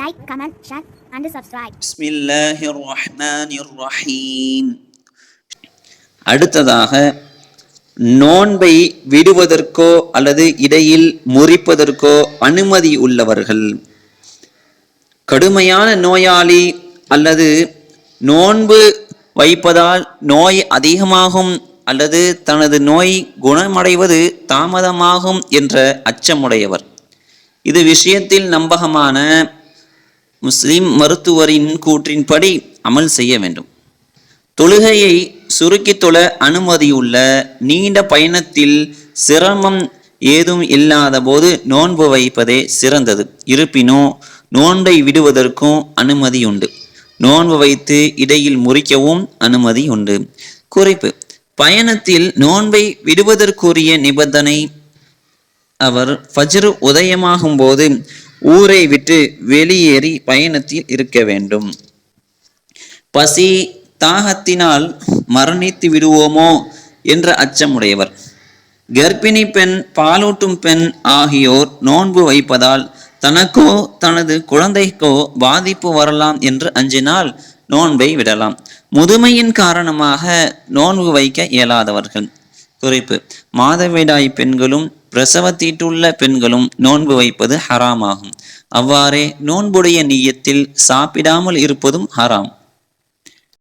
Like comment share and subscribe பிஸ்மில்லாஹிர் ரஹ்மானிர் ரஹீம் அடுத்ததாக நோன்பை விடுவதற்கோ அல்லது இடையில் முறிப்பதற்கோ அனுமதி உள்ளவர்கள். கடுமையான நோயாளி அல்லது நோன்பு வைப்பதால் நோய் அதிகமாகும் அல்லது தனது நோய் குணமடைவது தாமதமாகும் என்ற அச்சமுடையவர். இது விஷயத்தில் நம்பகமான முஸ்லிம் மருத்துவரின் கூற்றின்படி அமல் செய்ய வேண்டும். தொழுகையை சுருக்கி தொழ அனுமதியுள்ள நீண்ட பயணத்தில் சிரமம் ஏதும் இல்லாத போது நோன்பு வைப்பதே சிறந்தது. இருப்பினும் நோன்பை விடுவதற்கும் அனுமதி உண்டு நோன்பு வைத்து இடையில் முறிக்கவும் அனுமதி உண்டு குறிப்பு பயணத்தில் நோன்பை விடுவதற்குரிய நிபந்தனை அவர் ஃபஜ்ரு உதயமாகும் போது ஊரை விட்டு வெளியேறி பயணத்தில் இருக்க வேண்டும். பசி தாகத்தினால் மரணித்து விடுவோமோ? என்ற அச்சமுடையவர். கர்ப்பிணி பெண் பாலூட்டும் பெண் ஆகியோர் நோன்பு வைப்பதால் தனக்கோ தனது குழந்தைக்கோ பாதிப்பு வரலாம் என்று அஞ்சினால் நோன்பை விடலாம். முதுமையின் காரணமாக நோன்பு வைக்க இயலாதவர்கள். குறிப்பு. மாதவிடாய் பெண்களும் பிரசவத்தீட்டுள்ள பெண்களும் நோன்பு வைப்பது ஹராமாகும். அவ்வாறே நோன்புடைய நீயத்தில் சாப்பிடாமல் இருப்பதும் ஹராம்.